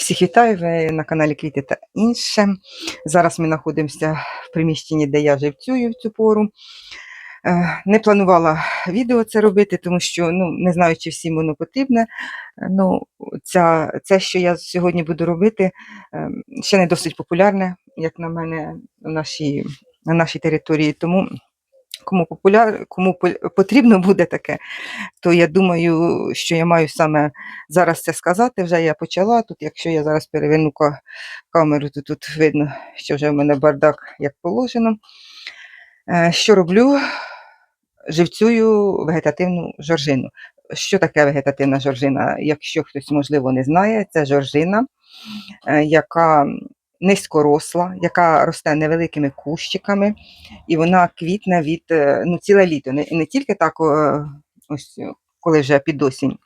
Всіх вітаю ви на каналі Квіти та інше. Зараз ми знаходимося в приміщенні, де я живцюю в цю пору. Е, Не планувала відео це робити, тому що ну, не знаю, чи всім воно потрібне. Е, Ну, ця, це, що я сьогодні буду робити, е, ще не досить популярне, як на мене, на нашій, на нашій території. Тому кому, популяр, кому потрібно буде таке, то я думаю, що я маю саме зараз це сказати. Вже я почала. Тут, якщо я зараз переверну камеру, то тут видно, що вже в мене бардак як положено. Е, Що роблю? Живцюю вегетативну жоржину. Що таке вегетативна жоржина? Якщо хтось, можливо, не знає, це жоржина, е, яка низькоросла, яка росте невеликими кущиками, і вона квітне від е, ну, ціле літо. Не, не тільки так, ось коли вже під осінь,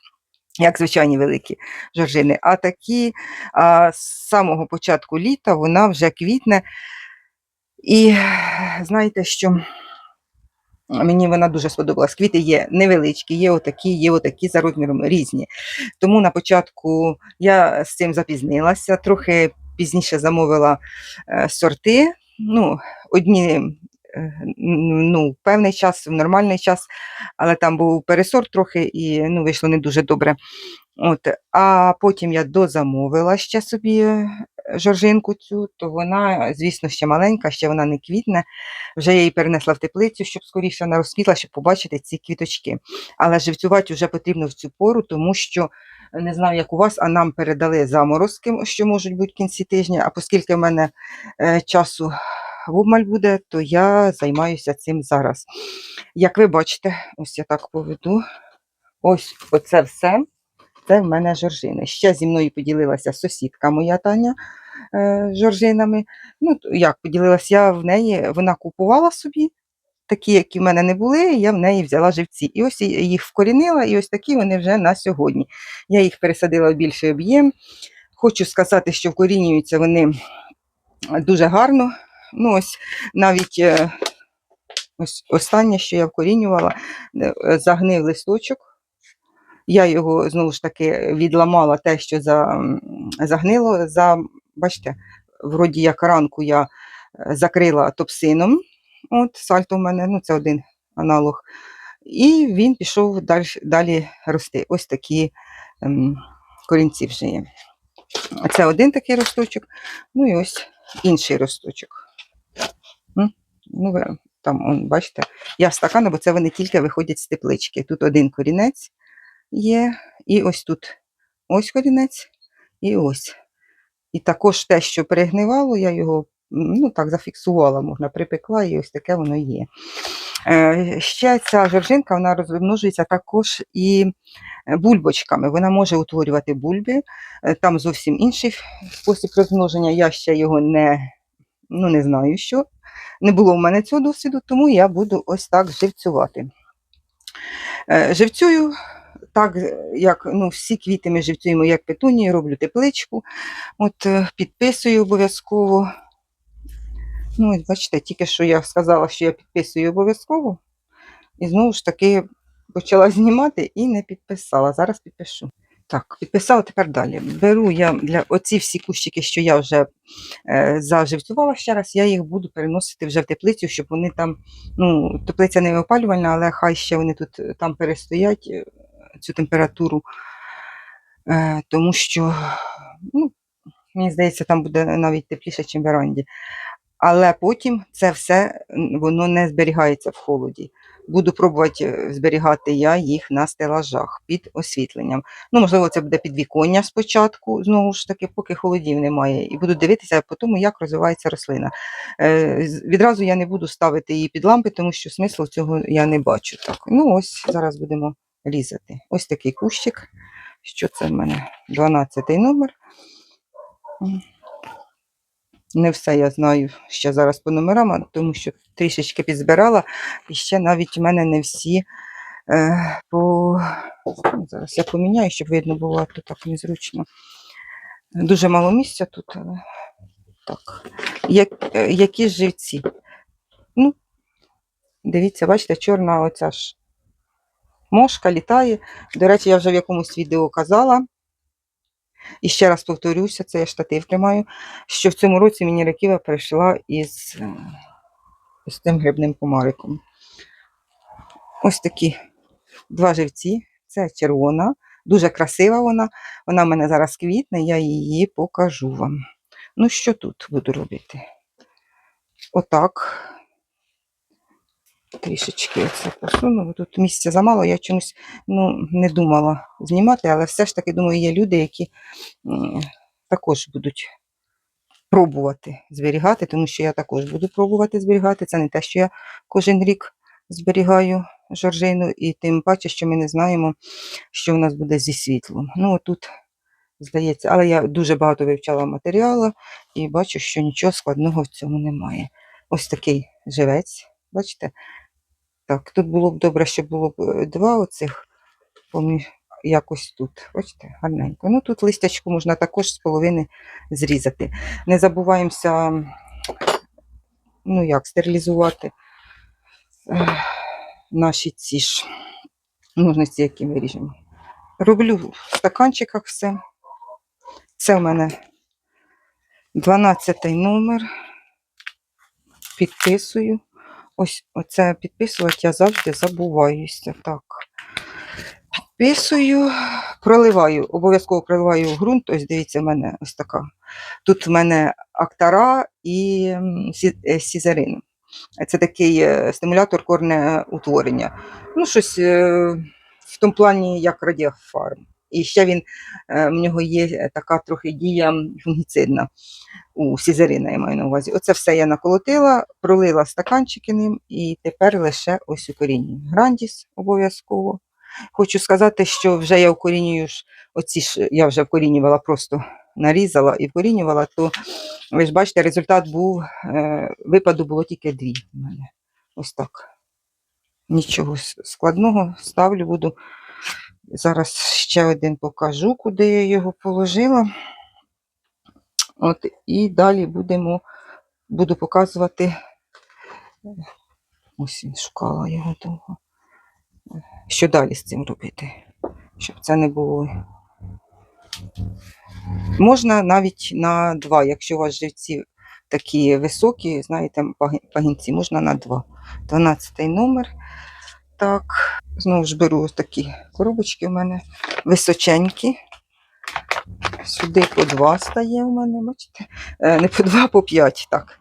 як звичайні великі жоржини, а такі а, з самого початку літа вона вже квітне. І знаєте, що мені вона дуже сподобалась. Квіти є невеличкі, є отакі, є отакі за розміром різні. Тому на початку я з цим запізнилася, трохи пізніше замовила е, сорти. Ну, одні е, ну, певний час, в нормальний час, але там був пересорт трохи і ну, вийшло не дуже добре. От, а потім я дозамовила ще собі е, жоржинку цю, то вона, звісно, ще маленька, ще вона не квітне. Вже я її перенесла в теплицю, щоб скоріше вона розквітла, щоб побачити ці квіточки. Але живцювати вже потрібно в цю пору, тому що не знаю, як у вас, а нам передали заморозки, що можуть бути в кінці тижня. А оскільки в мене е, часу в обмаль буде, то я займаюся цим зараз. Як ви бачите, ось я так поведу. Ось оце все. Це в мене жоржини. Ще зі мною поділилася сусідка моя Таня е, жоржинами. Ну, як поділилася, я в неї, вона купувала собі, такі, які в мене не були, я в неї взяла живці. І ось я їх вкорінила, і ось такі вони вже на сьогодні. Я їх пересадила в більший об'єм. Хочу сказати, що вкорінюються вони дуже гарно. Ну, ось навіть е, ось останнє, що я вкорінювала, е, загнив листочок. Я його знову ж таки відламала те, що за, загнило. За, бачите, вроді як ранку я е, закрила топсином. От, сальто в мене, ну це один аналог. І він пішов далі, далі рости. Ось такі ем, корінці вже є. Це один такий росточок, ну і ось інший росточок. Ну, ви там, он, бачите, я стакана, бо це вони тільки виходять з теплички. Тут один корінець є, і ось тут ось корінець, і ось. І також те, що перегнивало, я його ну, так зафіксувала, можна, припекла, і ось таке воно є. Е, ще ця жоржинка вона розмножується також і е, бульбочками. Вона може утворювати бульби. Е, Там зовсім інший спосіб розмноження. Я ще його не, ну, не знаю, що. Не було в мене цього досвіду, тому я буду ось так живцювати. Живцюю так, як ну, всі квіти ми живцюємо, як петунії, роблю тепличку, от підписую обов'язково. Ну, бачите, тільки що я сказала, що я підписую обов'язково. І знову ж таки почала знімати і не підписала. Зараз підпишу. Так, підписала тепер далі. Беру я для оці всі кущики, що я вже е, заживцювала ще раз, я їх буду переносити вже в теплицю, щоб вони там, ну, теплиця не опалювальна, але хай ще вони тут е, там перестоять е, цю температуру, е, тому що, ну, мені здається, там буде навіть тепліше, ніж в веранді. Але потім це все воно не зберігається в холоді. Буду пробувати е, зберігати я їх на стелажах під освітленням. Ну, можливо, це буде підвіконня спочатку, знову ж таки, поки холодів немає. І буду дивитися по тому, як розвивається рослина. Е, відразу я не буду ставити її під лампи, тому що смислу цього я не бачу. Так, ну ось зараз будемо різати. Ось такий кущик. Що це в мене? 12 номер. Не все я знаю ще зараз по номерам, тому що трішечки підзбирала, і ще навіть у мене не всі е, по. Зараз я поміняю, щоб видно було, а то так незручно. Дуже мало місця тут, але так. Як, е, які живці? Ну, дивіться, бачите, чорна оця ж мошка літає. До речі, я вже в якомусь відео казала, І ще раз повторюся, це я штатив тримаю, що в цьому році мені раківа прийшла із, е, із тим грибним комариком. Ось такі два живці. Це червона, дуже красива вона. Вона в мене зараз квітне, я її покажу вам. Ну, що тут буду робити? Отак. Трішечки це посуну. Тут місця замало, я чомусь ну, не думала знімати, але все ж таки, думаю, є люди, які також будуть пробувати зберігати, тому що я також буду пробувати зберігати. Це не те, що я кожен рік зберігаю жоржину, і тим паче, що ми не знаємо, що в нас буде зі світлом. Ну, тут, здається, але я дуже багато вивчала матеріалу і бачу, що нічого складного в цьому немає. Ось такий живець, бачите? Так, тут було б добре, щоб було б е, два оцих поміж якось тут. Бачите, гарненько. Ну тут листячку можна також з половини зрізати. Не забуваємося, ну як, стерилізувати наші ці ж ножниці, які ми ріжемо. Роблю в стаканчиках все. Це в мене 12 номер. Підписую. Ось оце підписувати я завжди забуваюся. Так. Підписую, проливаю, обов'язково проливаю ґрунт. Ось дивіться, в мене ось така. Тут в мене актара і е, сізерин. Це такий е, стимулятор корнеутворення. Ну, щось е, в тому плані, як радіофарм. І ще він, е, в нього є така трохи дія фунгіцидна у сізерина, я маю на увазі. Оце все я наколотила, пролила стаканчики ним, і тепер лише ось укорінюю. Грандіс обов'язково. Хочу сказати, що вже я укорінюю ж, оці ж я вже вкорінювала, просто нарізала і вкорінювала, то ви ж бачите, результат був, е, випаду було тільки дві в мене. Ось так. Нічого складного, ставлю буду. Зараз ще один покажу, куди я його положила. От, і далі будемо, буду показувати. Ось він шукала його довго. Що далі з цим робити? Щоб це не було. Можна навіть на два, якщо у вас живці такі високі, знаєте, пагінці, можна на два. 12 номер. Так, знову ж беру такі коробочки у мене височенькі. Сюди по два стає у мене, бачите? Е, Не по два, а по п'ять, так.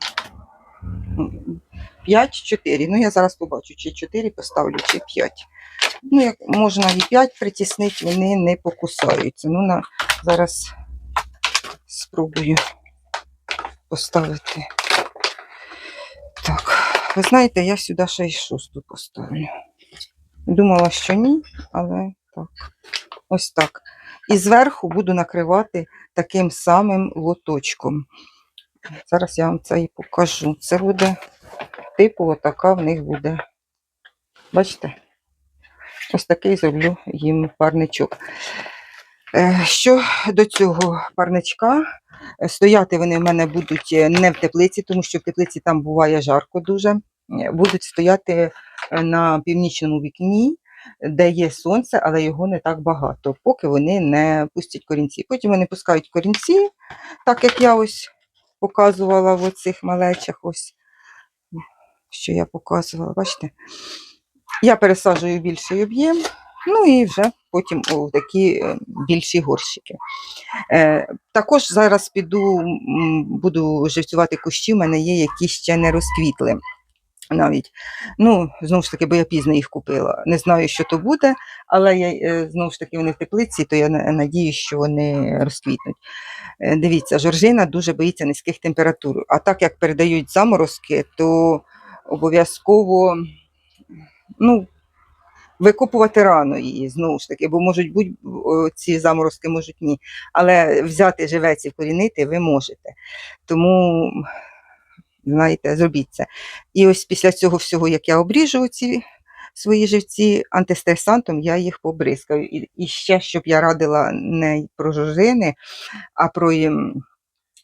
5-4. Ну, я зараз побачу, чи 4 поставлю, чи 5. Ну, як можна і 5 притіснити, вони не покусаються. Ну, на, зараз спробую поставити. Так, ви знаєте, я сюди ще й шосту поставлю. Думала, що ні, але так. Ось так. І зверху буду накривати таким самим лоточком. Зараз я вам це і покажу. Це буде типу, отака в них буде. Бачите? Ось такий зроблю їм парничок. Е, Що до цього парничка, стояти вони в мене будуть е, не в теплиці, тому що в теплиці там буває жарко дуже. Е, Будуть стояти на північному вікні, де є сонце, але його не так багато, поки вони не пустять корінці. Потім вони пускають корінці, так як я ось показувала в оцих малечах, ось що я показувала, бачите? Я пересаджую більший об'єм, ну і вже потім у такі е, більші горщики. Е, також зараз піду, буду живцювати кущі, в мене є, які ще не розквітли. Навіть. Ну, знову ж таки, бо я пізно їх купила. Не знаю, що то буде, але я, е, знову ж таки вони в теплиці, то я на- надіюсь, що вони розквітнуть. Е, Дивіться, жоржина дуже боїться низьких температур. А так як передають заморозки, то обов'язково ну, викопувати рано її, знову ж таки, бо можуть бути ці заморозки, можуть ні. Але взяти живець і вкорінити ви можете. Тому, знаєте, зробіть це. І ось після цього всього, як я обріжу ці свої живці антистресантом, я їх побризкаю. І, ще, щоб я радила не про жужини, а про ем,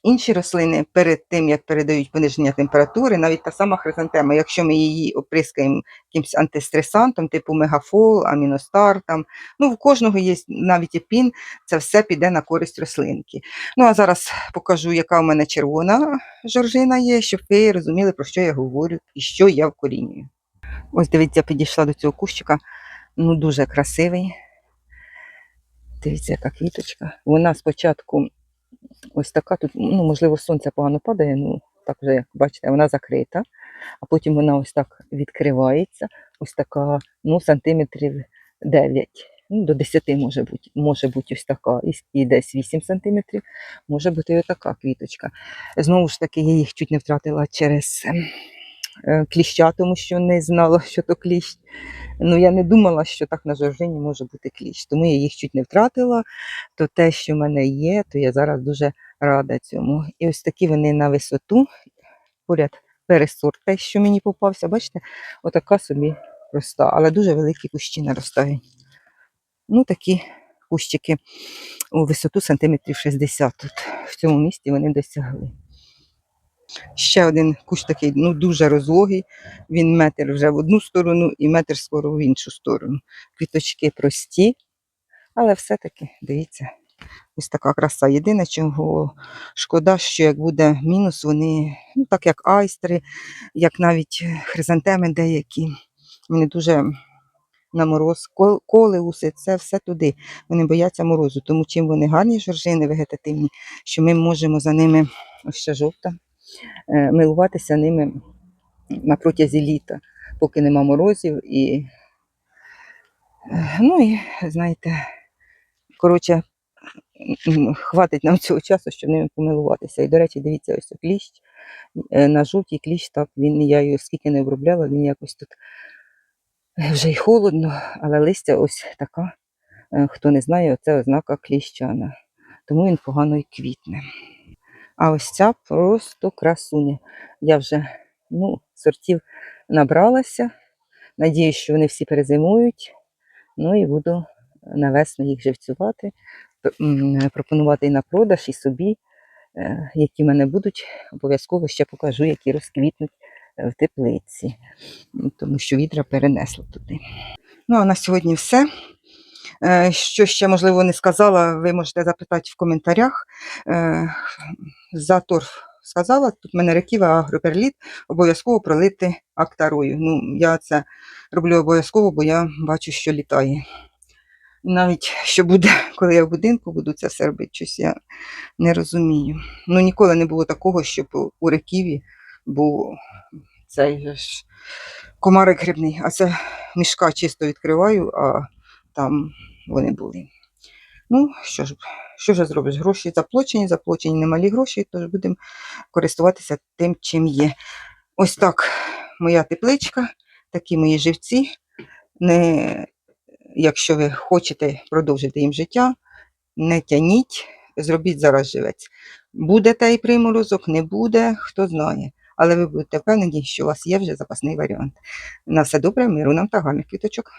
Інші рослини перед тим, як передають пониження температури, навіть та сама хризантема, якщо ми її оприскаємо якимось антистресантом, типу мегафол, аміностар, там, ну в кожного є навіть епін, це все піде на користь рослинки. Ну а зараз покажу, яка у мене червона жоржина є, щоб ви розуміли, про що я говорю і що я вкорінюю. Ось дивіться, підійшла до цього кущика, ну дуже красивий. Дивіться, яка квіточка. Вона спочатку ось така тут, ну, можливо, сонце погано падає, ну так вже, як бачите, вона закрита, а потім вона ось так відкривається, ось така, ну, сантиметрів 9. Ну, до 10 може бути, може бути ось така, і, десь 8 сантиметрів, може бути і така квіточка. Знову ж таки, я їх чуть не втратила через ем, кліща, тому що не знала, що то кліщ. Ну, я не думала, що так на жоржині може бути кліщ, тому я їх чуть не втратила. То те, що в мене є, то я зараз дуже рада цьому. І ось такі вони на висоту, поряд пересорт, те, що мені попався, бачите, отака собі проста, але дуже великі кущі наростають. Ну, такі кущики у висоту сантиметрів 60 тут. В цьому місці вони досягли. Ще один кущ такий, ну дуже розлогий. Він метр вже в одну сторону і метр скоро в іншу сторону. Квіточки прості, але все-таки, дивіться, ось така краса. Єдине, чого шкода, що як буде мінус, вони, ну так як айстри, як навіть хризантеми деякі, вони дуже на мороз, кол- колеуси, це все туди. Вони бояться морозу. Тому чим вони гарні жоржини вегетативні, що ми можемо за ними, ось ще жовта, милуватися ними на протязі літа, поки нема морозів. І, е, ну і знаєте, коротше, хватить нам цього часу, щоб ними помилуватися. І, до речі, дивіться, ось кліщ. е, На жовтій кліщ, так, він, я його скільки не обробляла, він якось тут е, вже й холодно, але листя ось така. Е, Хто не знає, це ознака кліщана. Тому він погано й квітне. А ось ця просто красуня. Я вже ну, сортів набралася. Надіюсь, що вони всі перезимують. Ну і буду на весну їх живцювати, пропонувати і на продаж, і собі, е, які в мене будуть. Обов'язково ще покажу, які розквітнуть е, в теплиці, тому що вітра перенесло туди. Ну, а на сьогодні все. Е, Що ще, можливо, не сказала, ви можете запитати в коментарях. Е, За торф сказала, тут в мене реківа агроперліт, обов'язково пролити актарою. Ну, я це роблю обов'язково, бо я бачу, що літає. Навіть що буде, коли я в будинку буду це все робити, щось я не розумію. Ну, ніколи не було такого, щоб у реківі був цей ж комарик грибний, а це мішка чисто відкриваю, а там вони були. Ну, що ж, що ж зробиш? Гроші заплачені, заплачені немалі гроші, тож будемо користуватися тим, чим є. Ось так моя тепличка, такі мої живці. Не, якщо ви хочете продовжити їм життя, не тяніть, зробіть зараз живець. Буде той приморозок, не буде, хто знає. Але ви будете впевнені, що у вас є вже запасний варіант. На все добре, миру нам та гарних квіточок.